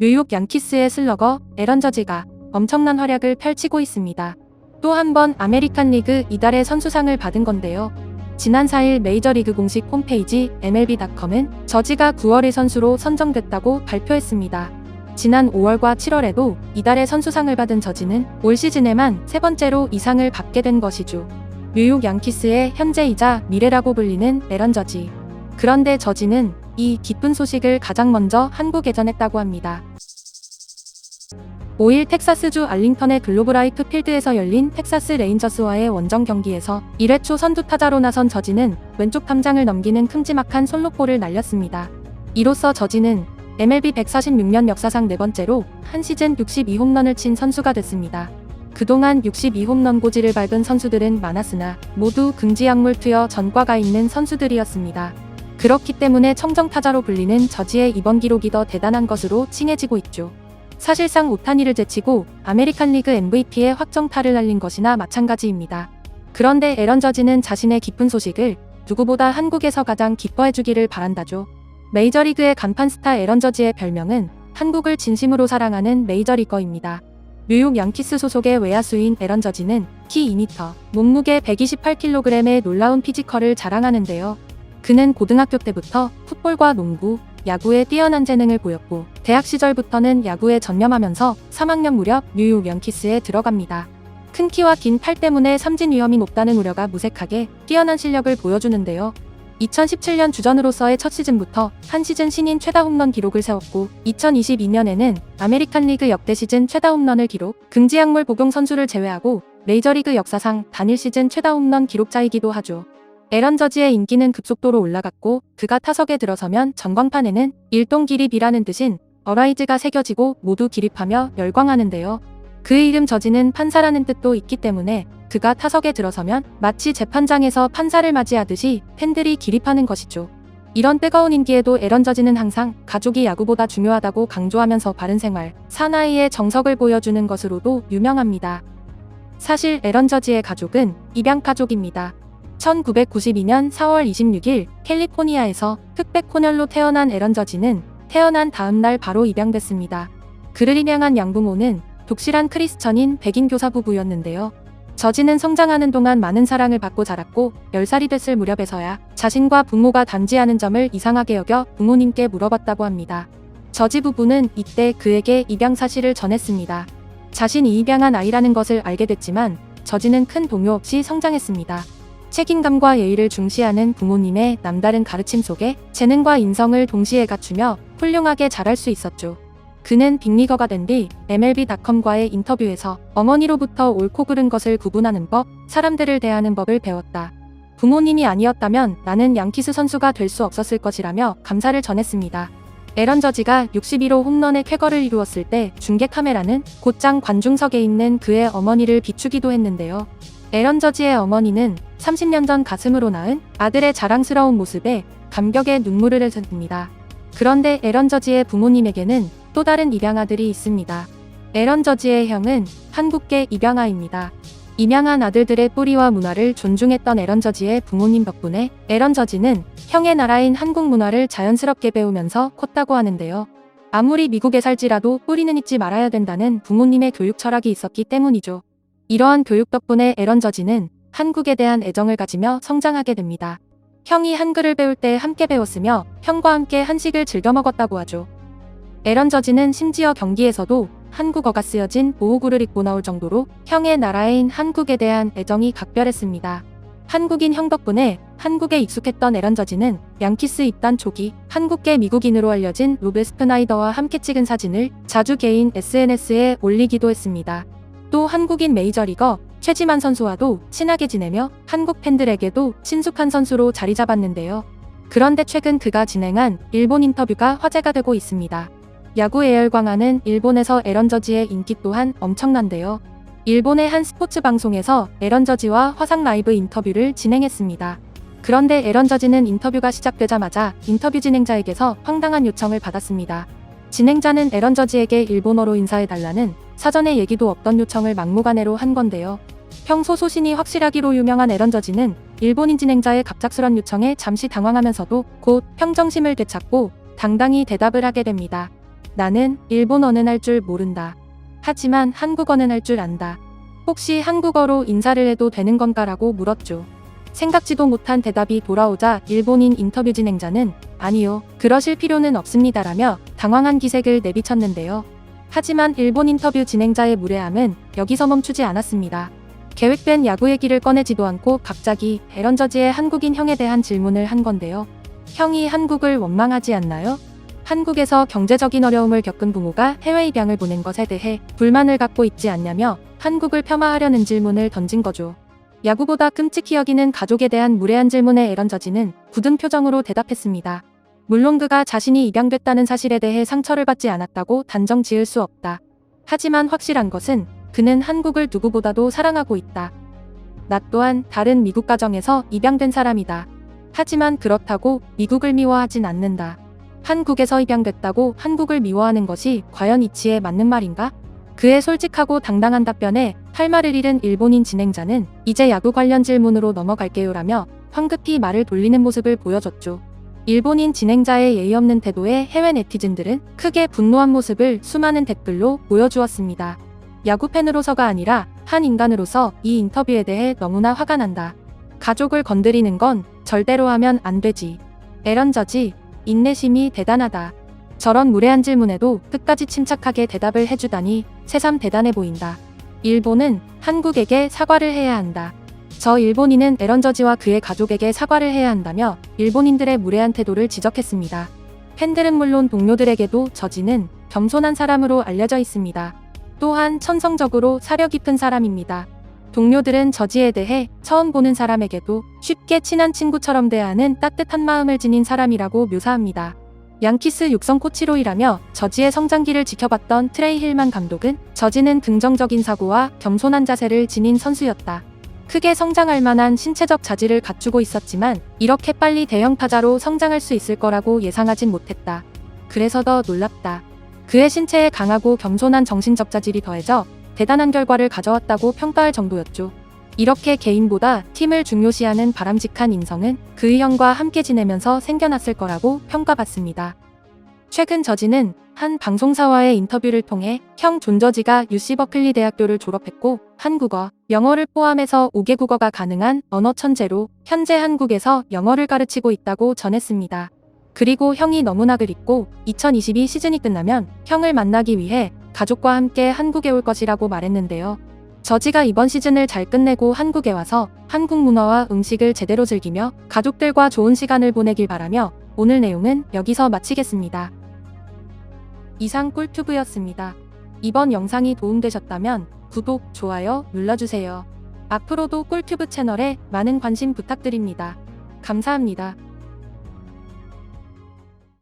뉴욕 양키스의 슬러거 에런 저지가 엄청난 활약을 펼치고 있습니다. 또 한 번 아메리칸 리그 이달의 선수상을 받은 건데요. 지난 4일 메이저리그 공식 홈페이지 MLB.com은 저지가 9월의 선수로 선정됐다고 발표했습니다. 지난 5월과 7월에도 이달의 선수상을 받은 저지는 올 시즌에만 세 번째로 이 상을 받게 된 것이죠. 뉴욕 양키스의 현재이자 미래라고 불리는 에런 저지. 그런데 저지는 이 기쁜 소식을 가장 먼저 한국에 전했다고 합니다. 5일 텍사스주 알링턴의 글로브라이프 필드에서 열린 텍사스 레인저스와의 원정 경기에서 1회 초 선두 타자로 나선 저지는 왼쪽 탐장을 넘기는 큼지막한 솔로볼을 날렸습니다. 이로써 저지는 MLB 146년 역사상 네 번째로 한 시즌 62홈런을 친 선수가 됐습니다. 그동안 62홈런 고지를 밟은 선수들은 많았으나 모두 금지 약물 투여 전과가 있는 선수들이었습니다. 그렇기 때문에 청정타자로 불리는 저지의 이번 기록이 더 대단한 것으로 칭해지고 있죠. 사실상 오타니를 제치고 아메리칸 리그 MVP의 확정타를 날린 것이나 마찬가지입니다. 그런데 에런 저지는 자신의 기쁜 소식을 누구보다 한국에서 가장 기뻐해주기를 바란다죠. 메이저리그의 간판 스타 에런 저지의 별명은 한국을 진심으로 사랑하는 메이저리거입니다. 뉴욕 양키스 소속의 외야수인 에런 저지는 키 2m, 몸무게 128kg의 놀라운 피지컬을 자랑하는데요. 그는 고등학교 때부터 풋볼과 농구, 야구에 뛰어난 재능을 보였고 대학 시절부터는 야구에 전념하면서 3학년 무렵 뉴욕 양키스에 들어갑니다. 큰 키와 긴 팔 때문에 삼진 위험이 높다는 우려가 무색하게 뛰어난 실력을 보여주는데요. 2017년 주전으로서의 첫 시즌부터 한 시즌 신인 최다 홈런 기록을 세웠고 2022년에는 아메리칸 리그 역대 시즌 최다 홈런을 기록, 금지약물 복용 선수를 제외하고 메이저리그 역사상 단일 시즌 최다 홈런 기록자이기도 하죠. 에런 저지의 인기는 급속도로 올라갔고 그가 타석에 들어서면 전광판에는 일동 기립이라는 뜻인 어라이즈가 새겨지고 모두 기립하며 열광하는데요. 그의 이름 저지는 판사라는 뜻도 있기 때문에 그가 타석에 들어서면 마치 재판장에서 판사를 맞이하듯이 팬들이 기립하는 것이죠. 이런 뜨거운 인기에도 에런 저지는 항상 가족이 야구보다 중요하다고 강조하면서 바른 생활, 사나이의 정석을 보여주는 것으로도 유명합니다. 사실 에런 저지의 가족은 입양 가족입니다. 1992년 4월 26일 캘리포니아에서 흑백 혼혈로 태어난 에런 저지는 태어난 다음 날 바로 입양됐습니다. 그를 입양한 양부모는 독실한 크리스천인 백인 교사 부부였는데요. 저지는 성장하는 동안 많은 사랑을 받고 자랐고 10살이 됐을 무렵에서야 자신과 부모가 단지하는 점을 이상하게 여겨 부모님께 물어봤다고 합니다. 저지 부부는 이때 그에게 입양 사실을 전했습니다. 자신이 입양한 아이라는 것을 알게 됐지만 저지는 큰 동요 없이 성장했습니다. 책임감과 예의를 중시하는 부모님의 남다른 가르침 속에 재능과 인성을 동시에 갖추며 훌륭하게 자랄 수 있었죠. 그는 빅리거가 된 뒤 MLB.com과의 인터뷰에서 어머니로부터 옳고 그른 것을 구분하는 법, 사람들을 대하는 법을 배웠다. 부모님이 아니었다면 나는 양키스 선수가 될 수 없었을 것이라며 감사를 전했습니다. 에런 저지가 61호 홈런의 쾌거를 이루었을 때 중계 카메라는 곧장 관중석에 있는 그의 어머니를 비추기도 했는데요. 에런 저지의 어머니는 30년 전 가슴으로 낳은 아들의 자랑스러운 모습에 감격의 눈물을 흘렸습니다. 그런데 에런 저지의 부모님에게는 또 다른 입양아들이 있습니다. 에런 저지의 형은 한국계 입양아입니다. 입양한 아들들의 뿌리와 문화를 존중했던 에런 저지의 부모님 덕분에 에런 저지는 형의 나라인 한국 문화를 자연스럽게 배우면서 컸다고 하는데요. 아무리 미국에 살지라도 뿌리는 잊지 말아야 된다는 부모님의 교육 철학이 있었기 때문이죠. 이러한 교육 덕분에 에런 저지는 한국에 대한 애정을 가지며 성장하게 됩니다. 형이 한글을 배울 때 함께 배웠으며 형과 함께 한식을 즐겨 먹었다고 하죠. 에런 저지는 심지어 경기에서도 한국어가 쓰여진 보호구를 입고 나올 정도로 형의 나라인 한국에 대한 애정이 각별했습니다. 한국인 형 덕분에 한국에 익숙했던 에런 저지는 양키스 입단 초기 한국계 미국인으로 알려진 로베 스프나이더와 함께 찍은 사진을 자주 개인 SNS에 올리기도 했습니다. 또 한국인 메이저리거 최지만 선수와도 친하게 지내며 한국 팬들에게도 친숙한 선수로 자리 잡았는데요. 그런데 최근 그가 진행한 일본 인터뷰가 화제가 되고 있습니다. 야구 에 열광하는 일본에서 에런 저지의 인기 또한 엄청난데요. 일본의 한 스포츠 방송에서 에런 저지와 화상 라이브 인터뷰를 진행했습니다. 그런데 에런 저지는 인터뷰가 시작되자마자 인터뷰 진행자에게서 황당한 요청을 받았습니다. 진행자는 에런 저지에게 일본어로 인사해달라는 사전에 얘기도 없던 요청을 막무가내로 한 건데요. 평소 소신이 확실하기로 유명한 에런 저지는 일본인 진행자의 갑작스런 요청에 잠시 당황하면서도 곧 평정심을 되찾고 당당히 대답을 하게 됩니다. 나는 일본어는 할 줄 모른다. 하지만 한국어는 할 줄 안다. 혹시 한국어로 인사를 해도 되는 건가라고 물었죠. 생각지도 못한 대답이 돌아오자 일본인 인터뷰 진행자는 아니요, 그러실 필요는 없습니다라며 당황한 기색을 내비쳤는데요. 하지만 일본 인터뷰 진행자의 무례함은 여기서 멈추지 않았습니다. 계획된 야구 얘기를 꺼내지도 않고 갑자기 에런 저지의 한국인 형에 대한 질문을 한 건데요. 형이 한국을 원망하지 않나요? 한국에서 경제적인 어려움을 겪은 부모가 해외 입양을 보낸 것에 대해 불만을 갖고 있지 않냐며 한국을 폄하하려는 질문을 던진 거죠. 야구보다 끔찍히 여기는 가족에 대한 무례한 질문에 에런 저지는 굳은 표정으로 대답했습니다. 물론 그가 자신이 입양됐다는 사실에 대해 상처를 받지 않았다고 단정 지을 수 없다. 하지만 확실한 것은 그는 한국을 누구보다도 사랑하고 있다. 나 또한 다른 미국 가정에서 입양된 사람이다. 하지만 그렇다고 미국을 미워하진 않는다. 한국에서 입양됐다고 한국을 미워하는 것이 과연 이치에 맞는 말인가? 그의 솔직하고 당당한 답변에 할 말을 잃은 일본인 진행자는 이제 야구 관련 질문으로 넘어갈게요라며 황급히 말을 돌리는 모습을 보여줬죠. 일본인 진행자의 예의 없는 태도에 해외 네티즌들은 크게 분노한 모습을 수많은 댓글로 보여주었습니다. 야구 팬으로서가 아니라 한 인간으로서 이 인터뷰에 대해 너무나 화가 난다. 가족을 건드리는 건 절대로 하면 안 되지. 에런 저지, 인내심이 대단하다. 저런 무례한 질문에도 끝까지 침착하게 대답을 해주다니 새삼 대단해 보인다. 일본은 한국에게 사과를 해야 한다. 저 일본인은 에런저지와 그의 가족에게 사과를 해야 한다며 일본인들의 무례한 태도를 지적했습니다. 팬들은 물론 동료들에게도 저지는 겸손한 사람으로 알려져 있습니다. 또한 천성적으로 사려 깊은 사람입니다. 동료들은 저지에 대해 처음 보는 사람에게도 쉽게 친한 친구처럼 대하는 따뜻한 마음을 지닌 사람이라고 묘사합니다. 양키스 육성 코치로이라며 저지의 성장기를 지켜봤던 트레이 힐만 감독은 저지는 긍정적인 사고와 겸손한 자세를 지닌 선수였다. 크게 성장할 만한 신체적 자질을 갖추고 있었지만 이렇게 빨리 대형 타자로 성장할 수 있을 거라고 예상하진 못했다. 그래서 더 놀랍다. 그의 신체에 강하고 겸손한 정신적 자질이 더해져 대단한 결과를 가져왔다고 평가할 정도였죠. 이렇게 개인보다 팀을 중요시하는 바람직한 인성은 그의 형과 함께 지내면서 생겨났을 거라고 평가받습니다. 최근 저지는 한 방송사와의 인터뷰를 통해 형 존저지가 UC 버클리 대학교를 졸업했고 한국어, 영어를 포함해서 5개 국어가 가능한 언어 천재로 현재 한국에서 영어를 가르치고 있다고 전했습니다. 그리고 형이 너무나 그립고 2022 시즌이 끝나면 형을 만나기 위해 가족과 함께 한국에 올 것이라고 말했는데요. 저지가 이번 시즌을 잘 끝내고 한국에 와서 한국 문화와 음식을 제대로 즐기며 가족들과 좋은 시간을 보내길 바라며 오늘 내용은 여기서 마치겠습니다. 이상 꿀튜브였습니다. 이번 영상이 도움되셨다면 구독, 좋아요 눌러주세요. 앞으로도 꿀튜브 채널에 많은 관심 부탁드립니다. 감사합니다.